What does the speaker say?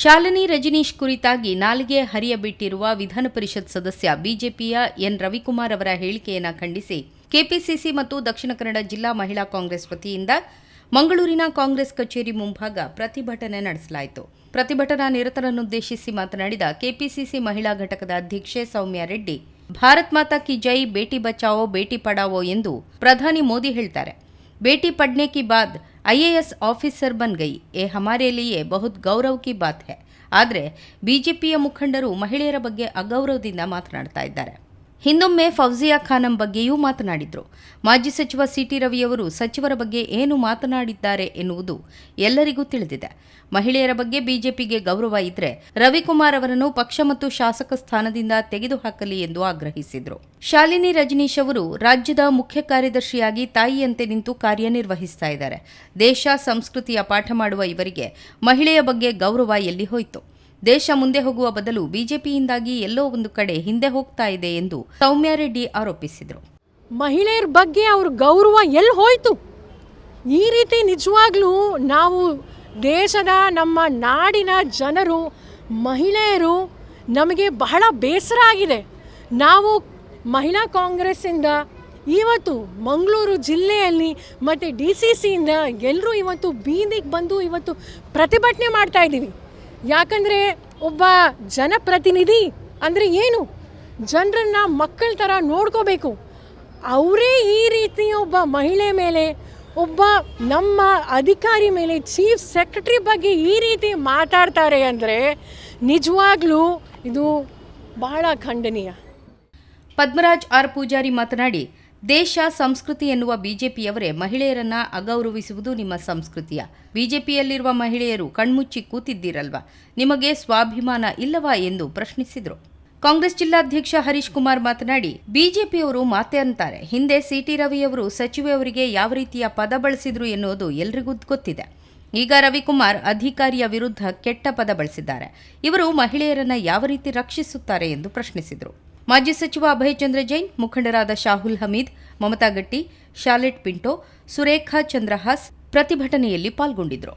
ಶಾಲಿನಿ ರಜನೀಶ್ ಕುರಿತಾಗಿ ನಾಲಿಗೆ ಹರಿಯಬಿಟ್ಟಿರುವ ವಿಧಾನ ಪರಿಷತ್ ಸದಸ್ಯ ಬಿಜೆಪಿಯ ಎನ್ ರವಿಕುಮಾರ್ ಅವರ ಹೇಳಿಕೆಯನ್ನು ಖಂಡಿಸಿ ಕೆಪಿಸಿಸಿ ಮತ್ತು ದಕ್ಷಿಣ ಕನ್ನಡ ಜಿಲ್ಲಾ ಮಹಿಳಾ ಕಾಂಗ್ರೆಸ್ ವತಿಯಿಂದ ಮಂಗಳೂರಿನ ಕಾಂಗ್ರೆಸ್ ಕಚೇರಿ ಮುಂಭಾಗ ಪ್ರತಿಭಟನೆ ನಡೆಸಲಾಯಿತು. ಪ್ರತಿಭಟನಾ ನಿರತರನ್ನುದ್ದೇಶಿಸಿ ಮಾತನಾಡಿದ ಕೆಪಿಸಿಸಿ ಮಹಿಳಾ ಘಟಕದ ಅಧ್ಯಕ್ಷೆ ಸೌಮ್ಯ ರೆಡ್ಡಿ, ಭಾರತ್ ಮಾತಾ ಕಿ ಜೈ, ಬೇಟಿ ಬಚಾವೋ, ಬೇಟಿ ಪಡಾವೋ ಎಂದು ಪ್ರಧಾನಿ ಮೋದಿ ಹೇಳ್ತಾರೆ. ಬೇಟಿ ಪಡ್ನೆ ಕಿ ಬಾದ್ ಐಎಎಸ್ ಆಫೀಸರ್ ಬನ್ ಗೈ ಎ ಹಮಾರೆ ಲಿಯೆ ಬಹುತ್ ಗೌರವ್ ಕಿ ಬಾತ್ ಹೈ ಆದರೆ ಬಿಜೆಪಿಯ ಮುಖಂಡರು ಮಹಿಳೆಯರ ಬಗ್ಗೆ ಅಗೌರವದಿಂದ ಮಾತನಾಡ್ತಾ ಇದ್ದಾರೆ ಹಿಂದೊಮ್ಮೆ ಫೌಜಿಯಾ ಖಾನಂ ಬಗ್ಗೆಯೂ ಮಾತನಾಡಿದ್ರು. ಮಾಜಿ ಸಚಿವ ಸಿಟಿ ರವಿಯವರು ಸಚಿವರ ಬಗ್ಗೆ ಏನು ಮಾತನಾಡಿದ್ದಾರೆ ಎನ್ನುವುದು ಎಲ್ಲರಿಗೂ ತಿಳಿದಿದೆ. ಮಹಿಳೆಯರ ಬಗ್ಗೆ ಬಿಜೆಪಿಗೆ ಗೌರವ ಇದ್ರೆ ರವಿಕುಮಾರ್ ಅವರನ್ನು ಪಕ್ಷ ಮತ್ತು ಶಾಸಕ ಸ್ಥಾನದಿಂದ ತೆಗೆದುಹಾಕಲಿ ಎಂದು ಆಗ್ರಹಿಸಿದರು. ಶಾಲಿನಿ ರಜನೀಶ್ ಅವರು ರಾಜ್ಯದ ಮುಖ್ಯ ಕಾರ್ಯದರ್ಶಿಯಾಗಿ ತಾಯಿಯಂತೆ ನಿಂತು ಕಾರ್ಯನಿರ್ವಹಿಸ್ತಾ ಇದ್ದಾರೆ. ದೇಶ, ಸಂಸ್ಕೃತಿಯ ಪಾಠ ಮಾಡುವ ಇವರಿಗೆ ಮಹಿಳೆಯ ಬಗ್ಗೆ ಗೌರವ ಎಲ್ಲಿ ಹೋಯಿತು? ದೇಶ ಮುಂದೆ ಹೋಗುವ ಬದಲು ಬಿಜೆಪಿಯಿಂದಾಗಿ ಎಲ್ಲೋ ಒಂದು ಕಡೆ ಹಿಂದೆ ಹೋಗ್ತಾ ಇದೆ ಎಂದು ಸೌಮ್ಯಾರೆಡ್ಡಿ ಆರೋಪಿಸಿದರು. ಮಹಿಳೆಯರ ಬಗ್ಗೆ ಅವ್ರ ಗೌರವ ಎಲ್ಲಿ ಹೋಯ್ತು? ಈ ರೀತಿ ನಿಜವಾಗ್ಲೂ ನಾವು ದೇಶದ ನಮ್ಮ ನಾಡಿನ ಜನರು, ಮಹಿಳೆಯರು ನಮಗೆ ಬಹಳ ಬೇಸರ ಆಗಿದೆ. ನಾವು ಮಹಿಳಾ ಕಾಂಗ್ರೆಸ್ಸಿಂದ ಇವತ್ತು ಮಂಗಳೂರು ಜಿಲ್ಲೆಯಲ್ಲಿ ಮತ್ತು ಡಿ ಸಿ ಸಿಯಿಂದ ಎಲ್ಲರೂ ಇವತ್ತು ಬೀದಿಗೆ ಬಂದು ಇವತ್ತು ಪ್ರತಿಭಟನೆ ಮಾಡ್ತಾ ಇದ್ದೀವಿ. ಯಾಕಂದರೆ ಒಬ್ಬ ಜನಪ್ರತಿನಿಧಿ ಅಂದರೆ ಏನು? ಜನರನ್ನು ಮಕ್ಕಳ ಥರ ನೋಡ್ಕೋಬೇಕು. ಅವರೇ ಈ ರೀತಿ ಒಬ್ಬ ಮಹಿಳೆ ಮೇಲೆ, ಒಬ್ಬ ನಮ್ಮ ಅಧಿಕಾರಿ ಮೇಲೆ, ಚೀಫ್ ಸೆಕ್ರೆಟರಿ ಬಗ್ಗೆ ಈ ರೀತಿ ಮಾತಾಡ್ತಾರೆ ಅಂದರೆ ನಿಜವಾಗ್ಲೂ ಇದು ಬಹಳ ಖಂಡನೀಯ. ಪದ್ಮರಾಜ್ ಆರ್ ಪೂಜಾರಿ ಮಾತನಾಡಿ ದೇಶ, ಸಂಸ್ಕೃತಿ ಎನ್ನುವ ಬಿಜೆಪಿಯವರೇ ಮಹಿಳೆಯರನ್ನ ಅಗೌರವಿಸುವುದು ನಿಮ್ಮ ಸಂಸ್ಕೃತಿಯ. ಬಿಜೆಪಿಯಲ್ಲಿರುವ ಮಹಿಳೆಯರು ಕಣ್ಮುಚ್ಚಿ ಕೂತಿದ್ದೀರಲ್ವಾ? ನಿಮಗೆ ಸ್ವಾಭಿಮಾನ ಇಲ್ಲವಾ ಎಂದು ಪ್ರಶ್ನಿಸಿದರು. ಕಾಂಗ್ರೆಸ್ ಜಿಲ್ಲಾಧ್ಯಕ್ಷ ಹರೀಶ್ ಕುಮಾರ್ ಮಾತನಾಡಿ, ಬಿಜೆಪಿಯವರು ಮಾತೆ ಅಂತಾರೆ. ಹಿಂದೆ ಸಿಟಿ ರವಿಯವರು ಸಚಿವೆಯವರಿಗೆ ಯಾವ ರೀತಿಯ ಪದ ಬಳಸಿದ್ರು ಎನ್ನುವುದು ಎಲ್ರಿಗೂ ಗೊತ್ತಿದೆ. ಈಗ ರವಿಕುಮಾರ್ ಅಧಿಕಾರಿಯ ವಿರುದ್ಧ ಕೆಟ್ಟ ಪದ ಬಳಸಿದ್ದಾರೆ. ಇವರು ಮಹಿಳೆಯರನ್ನ ಯಾವ ರೀತಿ ರಕ್ಷಿಸುತ್ತಾರೆ ಎಂದು ಪ್ರಶ್ನಿಸಿದರು. ಮಾಜಿ ಸಚಿವ ಅಭಯ್ ಚಂದ್ರ ಜೈನ್, ಮುಖಂಡರಾದ ಶಾಹುಲ್ ಹಮೀದ್, ಮಮತಾ ಗಟ್ಟಿ, ಶಾಲೆಟ್ ಪಿಂಟೋ, ಸುರೇಖಾ ಚಂದ್ರಹಾಸ್ ಪ್ರತಿಭಟನೆಯಲ್ಲಿ ಪಾಲ್ಗೊಂಡಿದ್ದರು.